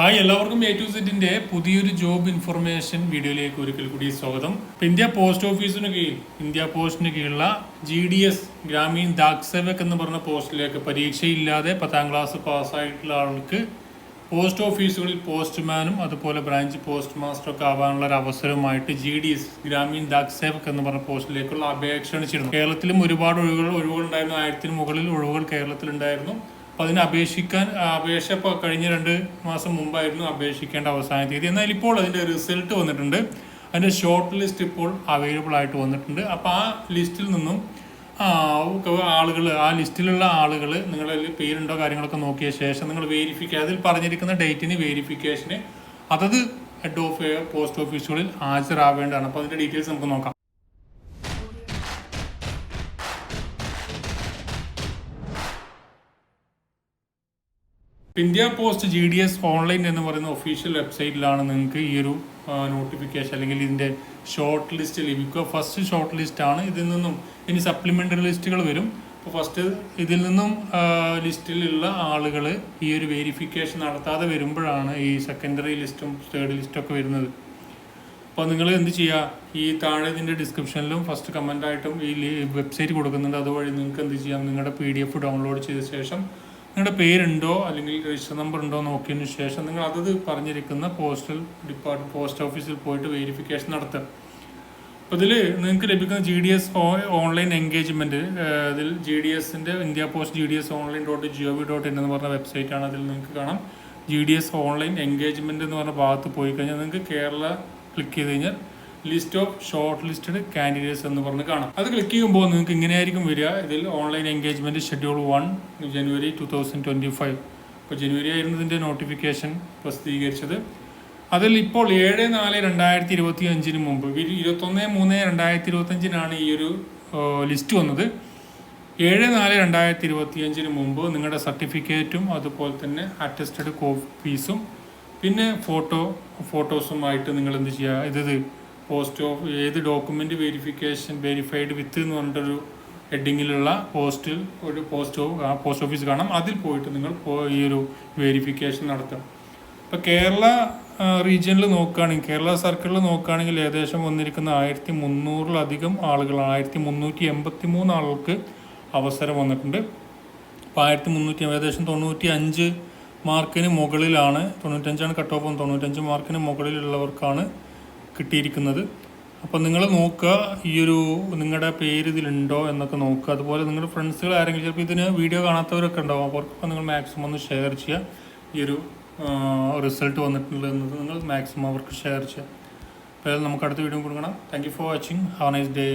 Hi എല്ലാവർക്കും A to സെറ്റിന്റെ പുതിയൊരു ജോബ് ഇൻഫർമേഷൻ വീഡിയോയിലേക്ക് ഒരിക്കൽ കൂടി സ്വാഗതം. ഇന്ത്യ പോസ്റ്റ് ഓഫീസിന് കീഴിൽ ഇന്ത്യ പോസ്റ്റിന് കീഴിലുള്ള G D S Gramin Dak Sevak എന്ന് പറഞ്ഞ പോസ്റ്റിലേക്ക് പരീക്ഷയില്ലാതെ പത്താം ക്ലാസ് പാസ്സായിട്ടുള്ള ആൾക്ക് പോസ്റ്റ് ഓഫീസുകളിൽ പോസ്റ്റ്മാനും അതുപോലെ ബ്രാഞ്ച് പോസ്റ്റ് മാസ്റ്റർ ഒക്കെ ആവാനുള്ള ഒരു അവസരമായിട്ട് G D S Gramin Dak Sevak എന്ന് പറഞ്ഞ പോസ്റ്റിലേക്കുള്ള അപേക്ഷ ക്ഷണിച്ചിരുന്നു. കേരളത്തിലും ഒരുപാട് ഒഴിവുകൾ ഒഴിവുകൾ ഉണ്ടായിരുന്നു. ആയിരത്തിന് മുകളിൽ ഒഴിവുകൾ കേരളത്തിലുണ്ടായിരുന്നു. അപ്പോൾ അതിന് അപേക്ഷിക്കാൻ അപേക്ഷ ഇപ്പോൾ കഴിഞ്ഞ രണ്ട് മാസം മുമ്പായിരുന്നു അപേക്ഷിക്കേണ്ട അവസാന തീയതി. എന്നാൽ ഇപ്പോൾ അതിന്റെ റിസൾട്ട് വന്നിട്ടുണ്ട്. അതിന്റെ ഷോർട്ട് ലിസ്റ്റ് ഇപ്പോൾ അവൈലബിൾ ആയിട്ട് വന്നിട്ടുണ്ട്. അപ്പോൾ ആ ലിസ്റ്റിൽ നിന്നും ആളുകൾ ആ ലിസ്റ്റിലുള്ള ആളുകൾ നിങ്ങളുടെ പേരുണ്ടോ കാര്യങ്ങളൊക്കെ നോക്കിയ ശേഷം നിങ്ങൾ വേരിഫിക്ക അതിൽ പറഞ്ഞിരിക്കുന്ന ഡേറ്റിന് വെരിഫിക്കേഷന് അതത് ഹെഡ് ഓഫ് പോസ്റ്റ് ഓഫീസുകളിൽ ഹാജരാവേണ്ടതാണ്. അപ്പോൾ അതിന്റെ ഡീറ്റെയിൽസ് നമുക്ക് നോക്കാം. India Post G D S online എന്ന് പറയുന്ന ഒഫീഷ്യൽ വെബ്സൈറ്റിലാണ് നിങ്ങൾക്ക് ഈ ഒരു നോട്ടിഫിക്കേഷൻ അല്ലെങ്കിൽ ഇതിന്റെ ഷോർട്ട് ലിസ്റ്റ് ലഭിക്കുക. ഫസ്റ്റ് ഷോർട്ട് ലിസ്റ്റ് ആണ്. ഇതിൽ നിന്നും ഇനി സപ്ലിമെന്ററി ലിസ്റ്റുകൾ വരും. അപ്പോൾ ഫസ്റ്റ് ഇതിൽ നിന്നും ലിസ്റ്റിലുള്ള ആളുകൾ ഈ ഒരു വെരിഫിക്കേഷൻ നടത്താതെ വരുമ്പോഴാണ് ഈ സെക്കൻഡറി ലിസ്റ്റും തേർഡ് ലിസ്റ്റും ഒക്കെ വരുന്നത്. അപ്പോൾ നിങ്ങൾ എന്ത് ചെയ്യുക? ഈ താഴെ ഇതിന്റെ ഡിസ്ക്രിപ്ഷനിലും ഫസ്റ്റ് കമന്റായിട്ടും ഈ വെബ്സൈറ്റ് കൊടുക്കുന്നുണ്ട്. അതുവഴി നിങ്ങൾക്ക് എന്ത് ചെയ്യാം? നിങ്ങളുടെ പി ഡൗൺലോഡ് ചെയ്ത ശേഷം നിങ്ങളുടെ പേരുണ്ടോ അല്ലെങ്കിൽ രജിസ്റ്റർ നമ്പർ ഉണ്ടോ നോക്കിയതിന് ശേഷം നിങ്ങൾ അതത് പറഞ്ഞിരിക്കുന്ന പോസ്റ്റൽ ഡിപ്പാർട്ട് പോസ്റ്റ് ഓഫീസിൽ പോയിട്ട് വെരിഫിക്കേഷൻ നടത്തുക. അപ്പോൾ ഇതിൽ നിങ്ങൾക്ക് ലഭിക്കുന്ന G D S online engagement അതിൽ ജി ഡി എസിന്റെ India Post G D S online dot G O V dot in എന്ന് പറഞ്ഞ വെബ്സൈറ്റാണ് അതിൽ നിങ്ങൾക്ക് കാണാം. G D S online engagement എന്ന് പറഞ്ഞ ഭാഗത്ത് പോയി കഴിഞ്ഞാൽ നിങ്ങൾക്ക് കേരള ക്ലിക്ക് ചെയ്ത് കഴിഞ്ഞാൽ list of short listed candidates എന്ന് പറഞ്ഞ് കാണാം. അത് ക്ലിക്ക് ചെയ്യുമ്പോൾ നിങ്ങൾക്ക് ഇങ്ങനെയായിരിക്കും വരിക. ഇതിൽ online engagement schedule one January two thousand twenty five ഇപ്പോൾ ജനുവരി ആയിരുന്നു ഇതിന്റെ നോട്ടിഫിക്കേഷൻ പ്രസിദ്ധീകരിച്ചത്. അതിൽ ഇപ്പോൾ ഏഴ് നാല് രണ്ടായിരത്തി ഇരുപത്തി അഞ്ചിന് മുമ്പ് ഇരു- ഇരുപത്തൊന്ന് മൂന്ന് രണ്ടായിരത്തി ഇരുപത്തഞ്ചിനാണ് ഈ ഒരു ലിസ്റ്റ് വന്നത്. ഏഴ് നാല് രണ്ടായിരത്തി ഇരുപത്തി അഞ്ചിന് മുമ്പ് നിങ്ങളുടെ സർട്ടിഫിക്കറ്റും അതുപോലെ തന്നെ അറ്റസ്റ്റഡ് കോപ്പീസും പിന്നെ ഫോട്ടോ ഫോട്ടോസുമായിട്ട് നിങ്ങൾ എന്ത് ചെയ്യുക? ഇത് പോസ്റ്റ് ഓഫ് ഏത് ഡോക്യുമെന്റ് വെരിഫിക്കേഷൻ വെരിഫൈഡ് വിത്ത് എന്ന് പറഞ്ഞിട്ടൊരു ഹെഡിങ്ങിലുള്ള പോസ്റ്റിൽ ഒരു പോസ്റ്റ് ആ പോസ്റ്റ് ഓഫീസ് കാണാം. അതിൽ പോയിട്ട് നിങ്ങൾ ഈ ഒരു വെരിഫിക്കേഷൻ നടത്തണം. ഇപ്പോൾ കേരള റീജിയനിൽ നോക്കുകയാണെങ്കിൽ കേരള സർക്കിളിൽ നോക്കുകയാണെങ്കിൽ ഏകദേശം വന്നിരിക്കുന്ന ആയിരത്തി മുന്നൂറിലധികം ആളുകൾ ആയിരത്തി മുന്നൂറ്റി എൺപത്തി മൂന്ന് ആളുകൾക്ക് അവസരം വന്നിട്ടുണ്ട്. അപ്പോൾ ആയിരത്തി മുന്നൂറ്റി ഏകദേശം തൊണ്ണൂറ്റി അഞ്ച് മാർക്കിന് മുകളിലാണ് തൊണ്ണൂറ്റഞ്ചാണ് കട്ട് ഓഫ് തൊണ്ണൂറ്റഞ്ച് മാർക്കിന് മുകളിലുള്ളവർക്കാണ് കിട്ടിയിരിക്കുന്നത്. അപ്പോൾ നിങ്ങൾ നോക്കുക ഈ ഒരു നിങ്ങളുടെ പേര് ഇതിലുണ്ടോ എന്നൊക്കെ നോക്കുക. അതുപോലെ നിങ്ങളുടെ ഫ്രണ്ട്സുകൾ ആരെങ്കിലും ചിലപ്പോൾ ഇതിന് വീഡിയോ കാണാത്തവരൊക്കെ ഉണ്ടാവും. അവർക്കൊക്കെ നിങ്ങൾ മാക്സിമം ഒന്ന് ഷെയർ ചെയ്യുക. ഈ ഒരു റിസൾട്ട് വന്നിട്ടുണ്ട് എന്നത് നിങ്ങൾ മാക്സിമം അവർക്ക് ഷെയർ ചെയ്യുക. അപ്പോൾ നമുക്ക് അടുത്ത വീഡിയോ കൊടുക്കണം thank you for watching have nice day